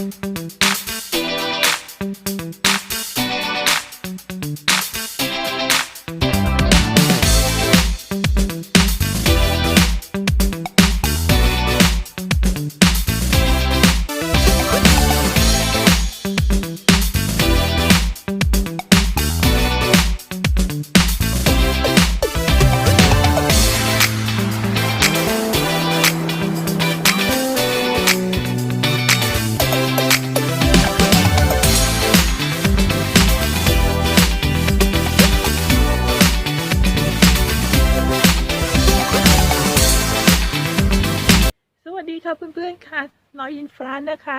สวั ค่ะเพื่อนๆค่ะน้อยอินฟรานนะคะ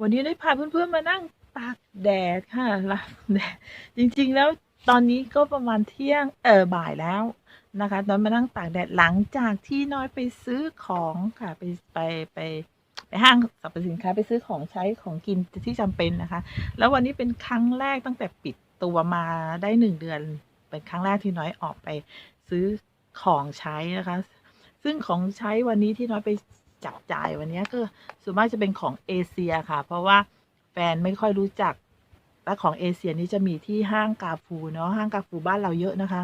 วันนี้ได้พาเพื่อนๆมานั่งตากแดดค่ะรับแดดจริงๆแล้วตอนนี้ก็ประมาณเที่ยงเออบ่ายแล้วนะคะน้อยมานั่งตากแดดหลังจากที่น้อยไปซื้อของค่ะไปไปไปไปห้างสรรพสินค้าไปซื้อของใช้ของกินที่จำเป็นนะคะ แล้ววันนี้เป็นครั้งแรกตั้งแต่ปิดตัวมาได้หนึ่งเดือน เป็นครั้งแรกที่น้อยออกไปซื้อของใช้นะคะ ซึ่งของใช้วันนี้ที่น้อยไป จับจ่ายวันนี้ก็ส่วนมากจะเป็นของเอเชียค่ะ เพราะว่าแฟนไม่ค่อยรู้จัก และของเอเชียนี้จะมีที่ห้างกาฟูเนาะห้างกาฟูบ้านเราเยอะนะคะ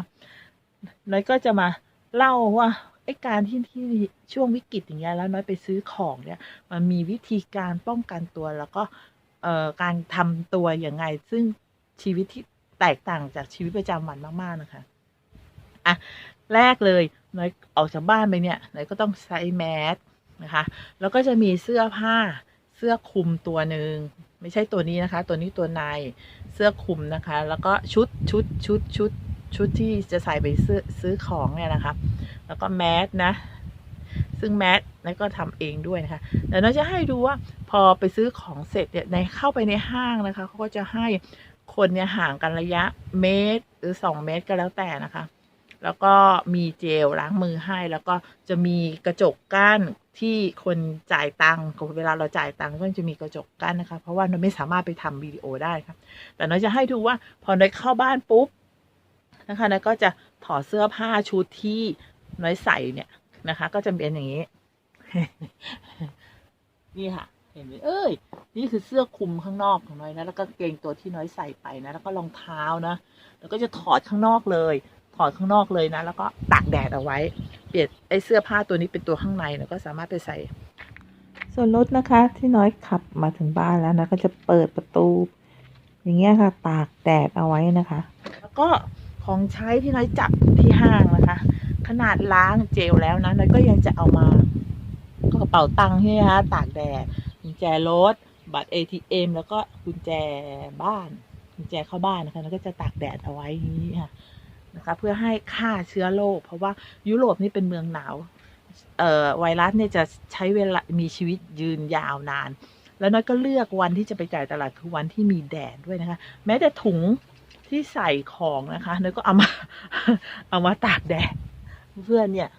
น้อยก็จะมาเล่าว่าไอ้การที่ที่ช่วงวิกฤตอย่างเงี้ยแล้วน้อยไปซื้อของเนี่ยมันมีวิธีการป้องกันตัวแล้วก็เอ่อการทำตัวอย่างไง ซึ่งชีวิตที่แตกต่างจากชีวิตประจำวันมาก ๆ นะคะอะแรกเลยน้อยออกจากบ้านไปเนี่ยน้อยก็ต้องใส่แมส นะคะ แล้วก็จะมีเสื้อผ้าเสื้อคลุมตัวหนึ่งไม่ใช่ตัวนี้นะคะ ตัวนี้ตัวในเสื้อคลุมนะคะ แล้วก็ชุดชุดชุดชุดชุดที่จะใส่ไปซื้อซื้อของเนี่ยนะคะ แล้วก็แมสนะ ซึ่งแมสนั่นก็ทำเองด้วยนะคะเดี๋ยวเราจะให้ดูว่าพอไปซื้อของเสร็จเนี่ยในเข้าไปในห้างนะคะเขาก็จะให้คนเนี่ยห่างกันระยะเมตรหรือสองเมตรก็แล้วแต่นะคะ แล้วก็มีเจลล้างมือให้แล้วก็จะมีกระจกกั้น ที่คนจ่ายตังค์เวลาเราจ่ายตังค์ก็จะมีกระจกกั้นนะคะ เพราะว่าเราไม่สามารถไปทำวิดีโอได้ครับ แต่เราจะให้ดูว่าพอเราเข้าบ้านปุ๊บนะคะเราก็จะถอดเสื้อผ้าชุดที่น้อยใส่เนี่ยนะคะ ก็จะเป็นอย่างนี้ นี่ค่ะ เห็นไหมเอ้ย นี่คือเสื้อคลุมข้างนอกของน้อยนะ แล้วก็เกงตัวที่น้อยใส่ไปนะ แล้วก็รองเท้านะ แล้วก็จะถอดข้างนอกเลย ถอดข้างนอกเลยนะ แล้วก็ตากแดดเอาไว้ เปลี่ยนไอ้เสื้อผ้าตัวนี้เป็นตัวข้างในแล้วก็สามารถไปใส่ ส่วนรถนะคะ ที่น้อยขับมาถึงบ้านแล้วนะก็จะเปิดประตู อย่างเงี้ยค่ะ ตากแดดเอาไว้นะคะ แล้วก็ของใช้ที่น้อยจับที่ห้างนะคะ ขนาดล้างเจลแล้วนะน้อยก็ยังจะเอามาก็กระเป๋าตังค์ใช่ไหมคะตากแดดกุญแจรถบัตร ATM แล้วก็กุญแจบ้านกุญแจเข้าบ้านนะคะแล้วก็จะตากแดดเอาไว้อย่างนี้ค่ะ นะคะเพื่อให้ฆ่าเชื้อโรคเพราะว่ายุโรปนี่เป็นเมืองหนาวไวรัสเนี่ยจะใช้เวลามีชีวิตยืนยาวนาน แล้วน้อยก็เลือกวันที่จะไปจ่ายตลาดคือวันที่มีแดดด้วยนะคะ แม้แต่ถุงที่ใส่ของนะคะน้อยก็เอามาเอามาตากแดดเพื่อนเนี่ย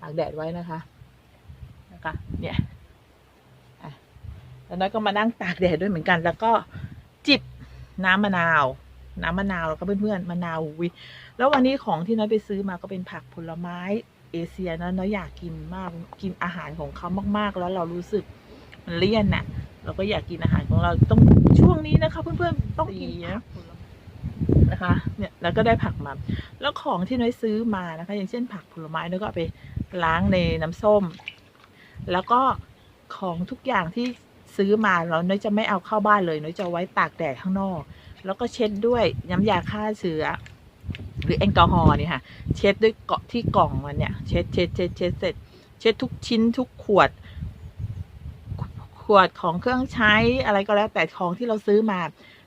ตากแดดไว้นะคะนะคะเนี่ยแล้วน้อยก็มานั่งตากแดดด้วยเหมือนกัน แล้วก็จิบน้ำมะนาว น้ำมะนาวแล้วก็เพื่อนๆมะนาววิแล้ววันนี้ของที่น้อยไปซื้อมาก็เป็นผักผลไม้เอเชียนะน้อยอยากกินมากกินอาหารของเขามากๆ แล้วเรารู้สึกมันเลี่ยนน่ะ เราก็อยากกินอาหารของเราต้องช่วงนี้นะคะเพื่อนๆต้องกินนะนะคะเนี่ยแล้วก็ได้ผักมา แล้วของที่น้อยซื้อมานะคะ อย่างเช่นผักผลไม้น้อยก็เอาไปล้างในน้ำส้ม แล้วก็ของทุกอย่างที่ซื้อมาเราน้อยจะไม่เอาเข้าบ้านเลยน้อยจะเอาไว้ตากแดดข้างนอก แล้วก็เช็ดด้วยน้ำยาฆ่าเชื้อหรือแอลกอฮอล์นี่ค่ะ เช็ดด้วยเกาะที่กล่องมันเนี่ย เช็ดเช็ดเช็ดเช็ดเสร็จ เช็ดทุกชิ้นทุกขวด ขวดของเครื่องใช้อะไรก็แล้วแต่ของที่เราซื้อมา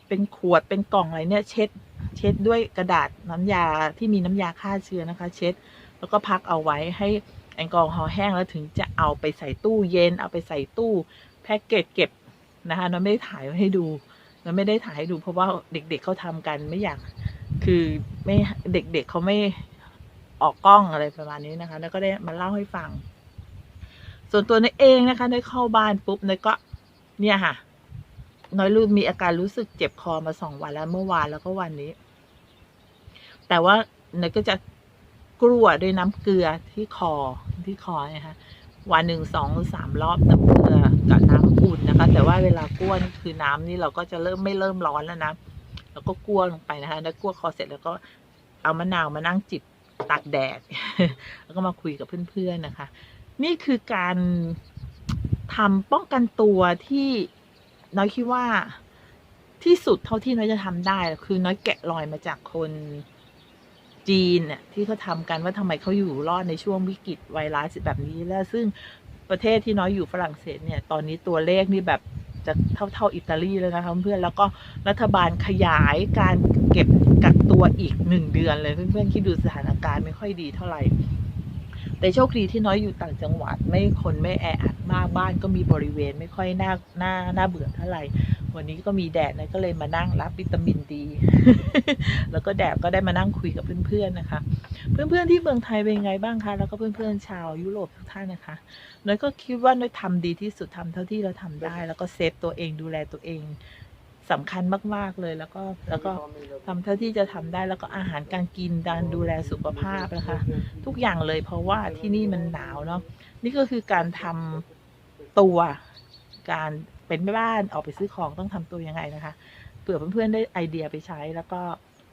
เป็นขวดเป็นกล่องอะไรเนี่ยเช็ด เช็ดด้วยกระดาษน้ำยาที่มีน้ำยาฆ่าเชื้อนะคะ เช็ด แล้วก็พักเอาไว้ให้แอลกอฮอล์แห้งแล้วถึงจะเอาไปใส่ตู้เย็นเอาไปใส่ตู้แพ็กเกจเก็บนะคะเราไม่ได้ถ่ายไว้ให้ดู เราไม่ได้ถ่ายให้ดูเพราะว่าเด็กๆเขาทำกันไม่อยาก คือไม่เด็กๆเเขาไม่ออกกล้องอะไรประมาณนี้นะคะ แล้วก็ได้มาเล่าให้ฟัง ส่วนตัวน้อยเองนะคะน้อยเข้าบ้านปุ๊บน้อยก็ เนี่ยค่ะ น้อยรู้มีอาการรู้สึกเจ็บคอมาสองวันแล้วเมื่อวานแล้วก็วันนี้ แต่ว่าน้อยก็จะกลัวด้วยน้ำเกลือที่คอที่คอนะคะ วันหนึ่งสองหรือสามรอบน้ำเกลือกับน้ำอุ่นนะคะ แต่ว่าเวลาก้วนคือน้ำนี่เราก็จะเริ่มไม่เริ่มร้อนแล้วนะแล้วก็กั้วลงไปนะคะแล้วกั้วคอเสร็จแล้วก็เอามะนาวมานั่งจิบตากแดด แล้วก็มาคุยกับเพื่อนๆนะคะ นี่คือการทำป้องกันตัวที่น้อยคิดว่าที่สุดเท่าที่น้อยจะทำได้ คือน้อยแกะรอยมาจากคน จีนเนี่ยที่เขาทำกันว่าทำไมเขาอยู่รอดในช่วงวิกฤตไวรัสแบบนี้แล้วซึ่งประเทศที่น้อยอยู่ฝรั่งเศสเนี่ย ตอนนี้ตัวเลขนี่แบบจะเท่าเท่าๆอิตาลีแล้วนะคะเพื่อนแล้วก็รัฐบาลขยายการเก็บกักตัวอีกหนึ่งเดือนเลยเพื่อนๆคิดดูสถานการณ์ไม่ค่อยดีเท่าไหร่แต่โชคดีที่น้อยอยู่ต่างจังหวัด ไม่คนไม่แออัดมากบ้านก็มีบริเวณไม่ค่อยน่าน่าน่าเบื่อเท่าไหร่ วันนี้ก็มีแดดนะก็เลยมานั่งรับวิตามินดี แล้วก็แดดก็ได้มานั่งคุยกับเพื่อนๆนะคะ เพื่อนๆที่เมืองไทยเป็นไงบ้างคะ แล้วก็เพื่อนๆชาวยุโรปทุกท่านนะคะน้อยก็คิดว่าน้อยทำดีที่สุดทำเท่าที่เราทำได้ แล้วก็เซฟตัวเองดูแลตัวเองสำคัญมาก ๆ เลยแล้วก็แล้วก็ทำเท่าที่จะทำได้แล้วก็อาหารการกินการดูแลสุขภาพนะคะ ทุกอย่างเลยเพราะว่าที่นี่มันหนาวเนาะนี่ก็คือการทำตัวการ เป็นแม่บ้านออกไปซื้อของต้องทำตัวยังไงนะคะเผื่อเพื่อนๆได้ไอเดียไปใช้แล้วก็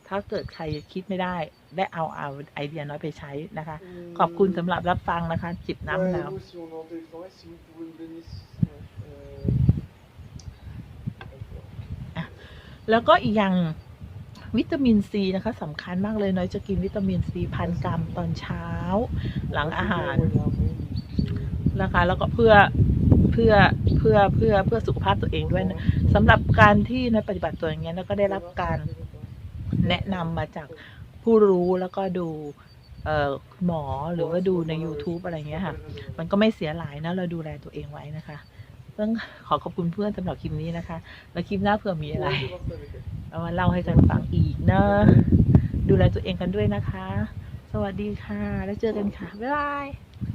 ถ้าเกิดใครคิดไม่ได้ ได้เอาเอาไอเดียน้อยไปใช้นะคะ ขอบคุณสำหรับรับฟังนะคะ จิบน้ำหนาว Ouais, nous, si on est en télétravail, si vous pouvez me donner. Euh, แล้วก็อีกอย่างวิตามินซีนะคะสำคัญมากเลยน้อยจะกินวิตามินซีพันกรัมตอนเช้า หลังอาหารนะคะ แล้วก็เพื่อเพื่อเพื่อเพื่อเพื่อสุขภาพตัวเองด้วยนะสำหรับการที่น้อยปฏิบัติตัวอย่างเงี้ยน้อยก็ได้รับการแนะนำมาจากผู้รู้แล้วก็ดูเอ่อหมอหรือว่าดูใน YouTube อะไรเงี้ยค่ะ มันก็ไม่เสียหลายนะเราดูแลตัวเองไว้นะคะต้องขอขอบคุณเพื่อนสำหรับคลิปนี้นะคะ แล้วคลิปหน้าเผื่อมีอะไรเอามาเล่าให้กันฟังอีกเนอะดูแลตัวเองกันด้วยนะคะ สวัสดีค่ะ แล้วเจอกันค่ะ บ๊ายบาย